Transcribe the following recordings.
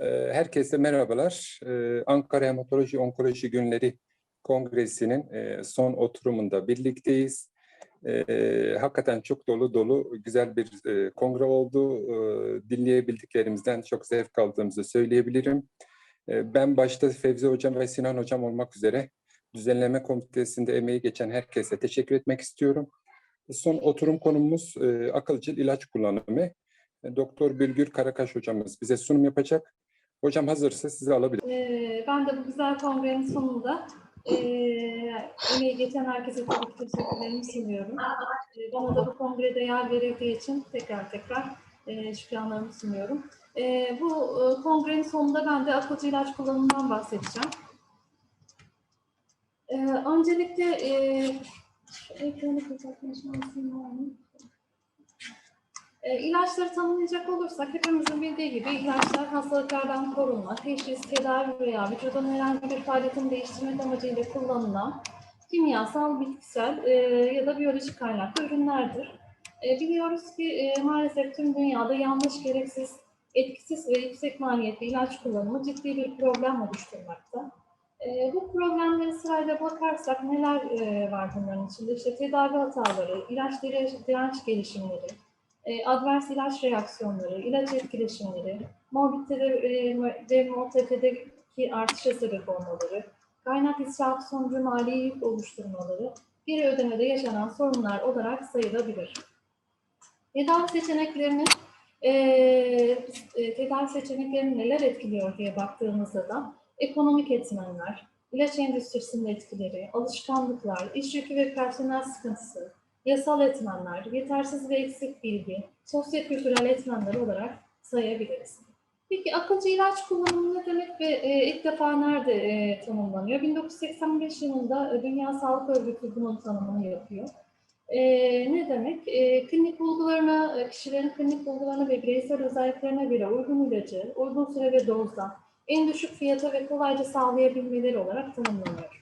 Ee, Herkese merhabalar. Ee, Ankara Hematoloji Onkoloji Günleri Kongresi'nin e, son oturumunda birlikteyiz. Ee, Hakikaten çok dolu dolu güzel bir e, kongre oldu. Dinleyebildiklerimizden çok zevk aldığımızı söyleyebilirim. Ben başta Fevzi Hocam ve Sinan Hocam olmak üzere düzenleme komitesinde emeği geçen herkese teşekkür etmek istiyorum. Son oturum konumuz e, akılcıl ilaç kullanımı. Doktor Bülgür Karakaş hocamız bize sunum yapacak. Hocam hazırsa sizi alabilirim. Ee, ben de bu güzel kongrenin sonunda e, emeği geçen herkese ki teşekkürlerimi sunuyorum. Ee, bana da bu kongrede yer verildiği için tekrar tekrar e, şükranlarımı sunuyorum. E, bu e, kongrenin sonunda ben de akılcı ilaç kullanımından bahsedeceğim. E, öncelikle e, şu ekranı kapatma şansım? E, ilaçları tanımlayacak olursak hepimizin bildiği gibi ilaçlar hastalıklardan korunma, teşhis, tedavi veya vücudun herhangi bir faaliyetini değiştirmek amacıyla kullanılan kimyasal, bitkisel e, ya da biyolojik kaynaklı ürünlerdir. E, biliyoruz ki e, maalesef tüm dünyada yanlış, gereksiz, etkisiz ve yüksek maliyetli ilaç kullanımı ciddi bir problem oluşturmakta. E, bu problemleri sırayla bakarsak neler e, var bunların içinde? İşte tedavi hataları, ilaç direnç, direnç gelişimleri, e, advers ilaç reaksiyonları, ilaç etkileşimleri, morbidite e, ve mortalitedeki artışa sebep olmaları, kaynak israfı sonucu mali yük oluşturmaları, geri ödemede yaşanan sorunlar olarak sayılabilir. Tedavi seçeneklerini e, e, tedavi seçeneklerini neler etkiliyor diye baktığımızda da ekonomik etmenler, ilaç endüstrisinin etkileri, alışkanlıklar, iş yükü ve personel sıkıntısı, yasal etmenler, yetersiz ve eksik bilgi, sosyo-kültürel etmenler olarak sayabiliriz. Peki akılcı ilaç kullanımı ne demek ve e, ilk defa nerede e, tanımlanıyor? 1985 yılında e, Dünya Sağlık Örgütü bunun tanımını yapıyor. E, ne demek? E, klinik bulgularına, e, kişilerin klinik bulgularına ve bireysel özelliklerine göre uygun ilacı, uygun süre ve dozda, en düşük fiyata ve kolayca sağlayabilmeleri olarak tanımlanıyor.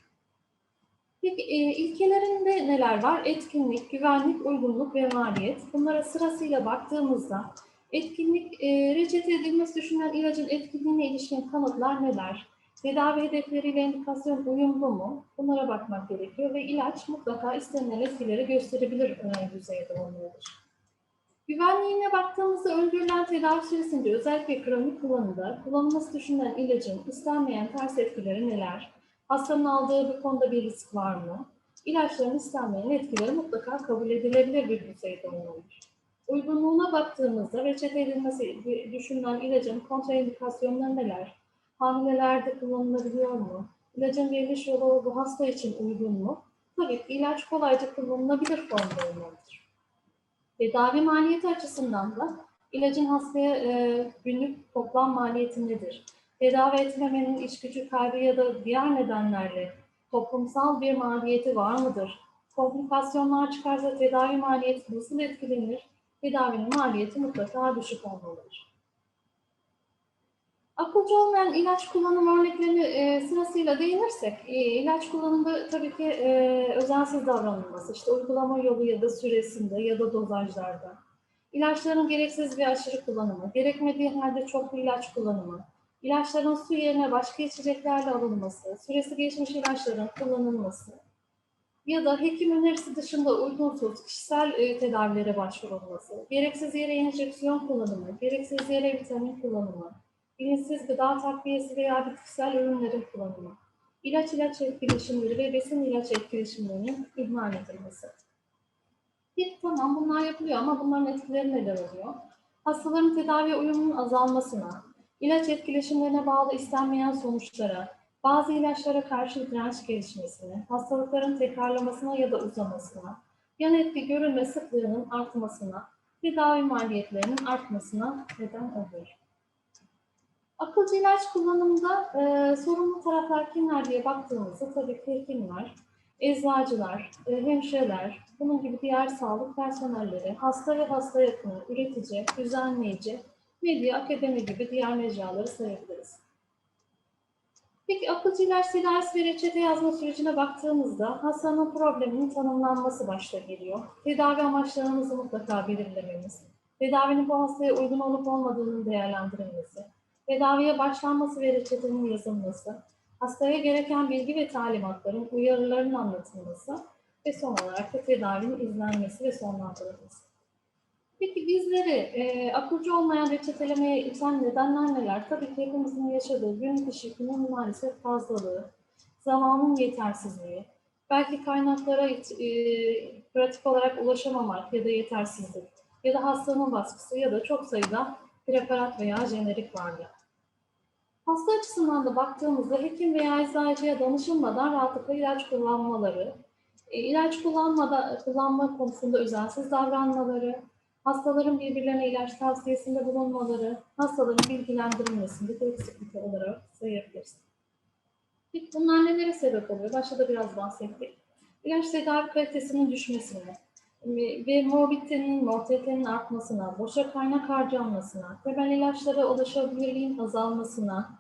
Peki e, ilkelerinde neler var? Etkinlik, güvenlik, uygunluk ve maliyet. Bunlara sırasıyla baktığımızda etkinlik, e, reçete edilmesi düşünülen ilacın etkinliğine ilişkin kanıtlar neler? Tedavi hedefleriyle indikasyon uyumlu mu? Bunlara bakmak gerekiyor ve ilaç mutlaka istenilen etkileri gösterebilir e, düzeyde olmalıdır. Güvenliğine baktığımızda öngörülen tedavi süresince özellikle kronik kullanımda kullanılması düşünülen ilacın istenmeyen ters etkileri neler? Hastanın aldığı bu konuda bir risk var mı? İlaçların istenmeyen etkileri mutlaka kabul edilebilir bir düzeyde olmalıdır. Uygunluğuna baktığımızda reçete edilmesi düşünülen ilacın kontraindikasyonları neler? Hamilelerde kullanılabiliyor mu? İlacın veriliş yolu bu hasta için uygun mu? Tabii ki ilaç kolayca kullanılabilir formda olmalıdır. Tedavi maliyeti açısından da ilacın hastaya e, günlük toplam maliyeti nedir? Tedavi etmemenin iş gücü kaybı ya da diğer nedenlerle toplumsal bir maliyeti var mıdır? Komplikasyonlar çıkarsa tedavi maliyeti nasıl etkilenir? Tedavinin maliyeti mutlaka düşük olmalıdır. Akılcı olmayan ilaç kullanım örneklerini e, sırasıyla değinirsek, e, ilaç kullanımında tabii ki e, özensiz davranılması, işte uygulama yolu ya da süresinde ya da dozajlarda, ilaçların gereksiz bir aşırı kullanımı, gerekmediği halde çoklu ilaç kullanımı, ilaçların su yerine başka içeceklerle alınması, süresi geçmiş ilaçların kullanılması ya da hekim önerisi dışında uygunsuz kişisel e, tedavilere başvurulması, gereksiz yere enjeksiyon kullanımı, gereksiz yere vitamin kullanımı, bilinçsiz gıda takviyesi veya bitkisel ürünlerin kullanımı, ilaç ilaç etkileşimleri ve besin ilaç etkileşimlerinin ihmal edilmesi. Peki tamam bunlar yapılıyor ama bunların etkileri neler oluyor? Hastaların tedavi uyumunun azalmasına, ilaç etkileşimlerine bağlı istenmeyen sonuçlara, bazı ilaçlara karşı direnç gelişmesine, hastalıkların tekrarlamasına ya da uzamasına, yan etki görülme sıklığının artmasına, tedavi maliyetlerinin artmasına neden oluyor. Akılcı ilaç kullanımında e, sorumlu taraflar kimler diye baktığımızda tabii ki hekimler, eczacılar, e, hemşireler, bunun gibi diğer sağlık personelleri, hasta ve hasta yakını, üretici, düzenleyici, medya, akademi gibi diğer mecraları sayabiliriz. Peki akılcı ilaç tedavisi ve reçete yazma sürecine baktığımızda hastanın probleminin tanımlanması başta geliyor. Tedavi amaçlarımızı mutlaka belirlememiz, tedavinin bu hastaya uygun olup olmadığının değerlendirilmesi tedaviye başlanması ve reçetenin yazılması, hastaya gereken bilgi ve talimatların, uyarıların anlatılması ve son olarak da tedavinin izlenmesi ve sonlandırılması. Peki bizleri e, akılcı olmayan reçetelemeye iten nedenler neler? Tabii ki hepimizin yaşadığı günlük iş maalesef fazlalığı, zamanın yetersizliği, belki kaynaklara e, pratik olarak ulaşamamak ya da yetersizlik ya da hastanın baskısı ya da çok sayıda preparat veya jenerik varlığı. Hasta açısından da baktığımızda hekim veya eczacıya danışılmadan rahatlıkla ilaç kullanmaları, e, ilaç kullanmada, kullanma konusunda özensiz davranmaları, hastaların birbirlerine ilaç tavsiyesinde bulunmaları, hastaların bilgilendirilmesinde bir eksiklik olarak sayabiliriz. Peki bunlar nelere sebep oluyor? Başta da biraz bahsettik. İlaç tedavi kalitesinin düşmesine ve morbiditenin, mortalitenin artmasına, boşa kaynak harcanmasına, temel ilaçlara ulaşabilirliğin azalmasına,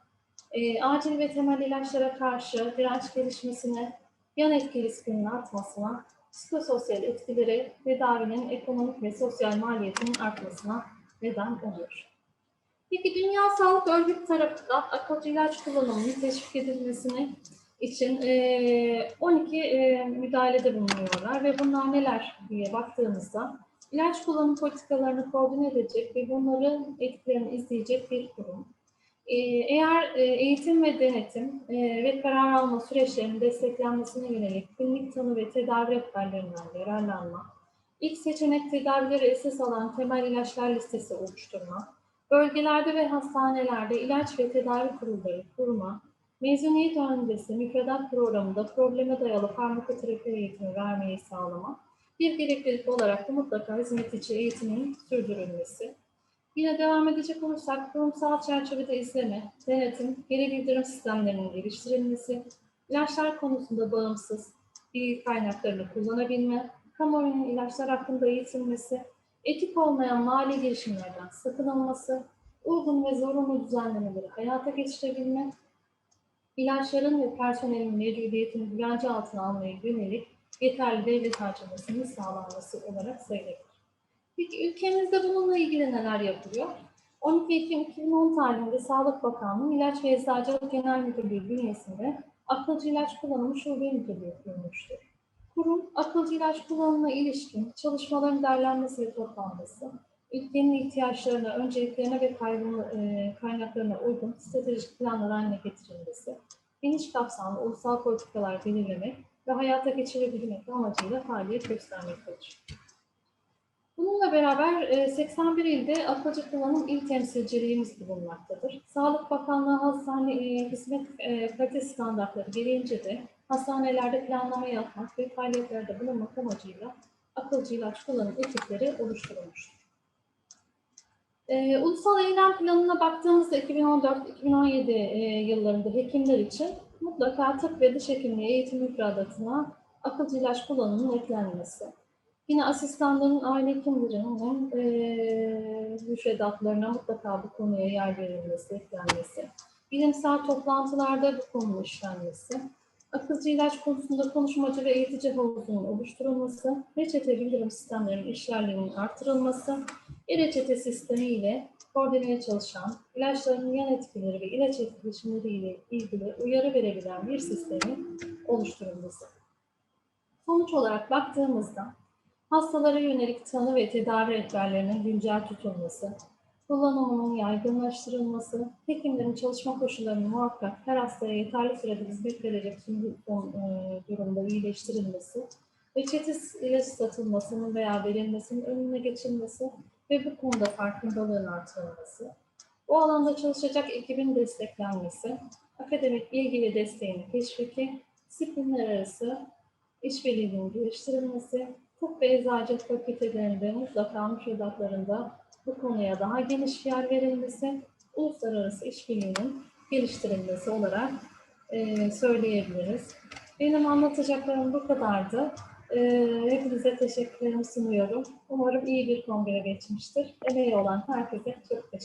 e, acil ve temel ilaçlara karşı direnç gelişmesine, yan etki riskinin artmasına, psikososyal etkileri tedavinin ekonomik ve sosyal maliyetinin artmasına neden oluyor. Peki Dünya Sağlık Örgütü tarafından akılcı ilaç kullanımının teşvik edilmesini için e, 12 e, müdahalede bulunuyorlar ve bunlar neler diye baktığımızda ilaç kullanım politikalarını koordine edecek ve bunların etkilerini izleyecek bir kurum. E, eğer e, eğitim ve denetim e, ve karar alma süreçlerinin desteklenmesine yönelik klinik tanı ve tedavi rehberlerinden yararlanma, ilk seçenek tedavileri esas alan temel ilaçlar listesi oluşturma, bölgelerde ve hastanelerde ilaç ve tedavi kurulları kurma, mezuniyet öncesi müfredat programında probleme dayalı farmakoterapi eğitimi vermeyi sağlama, bir gereklilik olarak da mutlaka hizmet içi eğitimin sürdürülmesi. Yine devam edecek olursak kurumsal çerçevede izleme, denetim, geri bildirim sistemlerinin geliştirilmesi, ilaçlar konusunda bağımsız bilgi kaynaklarını kullanabilme, kamuoyunun ilaçlar hakkında eğitilmesi, etik olmayan mali girişimlerden sakınılması, uygun ve zorunlu düzenlemeleri hayata geçirebilme, ilaçların ve personelin mevcudiyetini güvence altına almaya yönelik yeterli devlet harcamasının sağlanması olarak sayılır. Peki ülkemizde bununla ilgili neler yapılıyor? 12 Ekim 2010 tarihinde Sağlık Bakanlığı İlaç ve Eczacılık Genel Müdürlüğü bünyesinde akılcı ilaç kullanımı şube müdürlüğü kurulmuştur. Kurum, akılcı ilaç kullanımına ilişkin çalışmaların derlenmesi ve toplanması, ülkenin ihtiyaçlarına, önceliklerine ve kaynaklarına uygun stratejik planlar haline getirilmesi, geniş kapsamlı ulusal politikalar belirlemek ve hayata geçirebilmek amacıyla faaliyet göstermektedir. Bununla beraber 81 ilde akılcı kullanım il temsilciliğimiz bulunmaktadır. Sağlık Bakanlığı hastane hizmet kalite standartları gereğince de hastanelerde planlama yapmak ve faaliyetlerde bulunmak amacıyla akılcı ilaç kullanım ekipleri oluşturulmuştur. Ulusal eylem planına baktığımızda 2014-2017 e, yıllarında hekimler için mutlaka tıp ve diş hekimliği eğitim müfredatına akılcı ilaç kullanımının eklenmesi. Yine asistanların aile hekimlerinin e, müfredatlarına mutlaka bu konuya yer verilmesi, eklenmesi. Bilimsel toplantılarda bu konunun işlenmesi. Akılcı ilaç konusunda konuşmacı ve eğitici havuzunun oluşturulması, reçete bildirim sistemlerinin işlerliğinin artırılması, e-reçete sistemi ile koordineye çalışan, ilaçların yan etkileri ve ilaç etkileşimleri ile ilgili uyarı verebilen bir sistemin oluşturulması. Sonuç olarak baktığımızda hastalara yönelik tanı ve tedavi rehberlerinin güncel tutulması, kullanımının yaygınlaştırılması, hekimlerin çalışma koşullarının muhakkak her hastaya yeterli sürede hizmet verecek son durumda iyileştirilmesi, reçetesiz ilaç satılmasının veya verilmesinin önüne geçilmesi ve bu konuda farkındalığın artırılması, bu alanda çalışacak ekibin desteklenmesi, akademik bilgi ve desteğinin teşviki, disiplinler arası işbirliğinin geliştirilmesi, tıp ve eczacılık fakültelerinde mutlaka müfredatlarında bu konuya daha geniş yer verilmesi, uluslararası işbirliğinin geliştirilmesi olarak e, söyleyebiliriz. Benim anlatacaklarım bu kadardı. E, hepinize teşekkürlerimi sunuyorum. Umarım iyi bir kongre geçmiştir. Emeği olan herkese çok teşekkür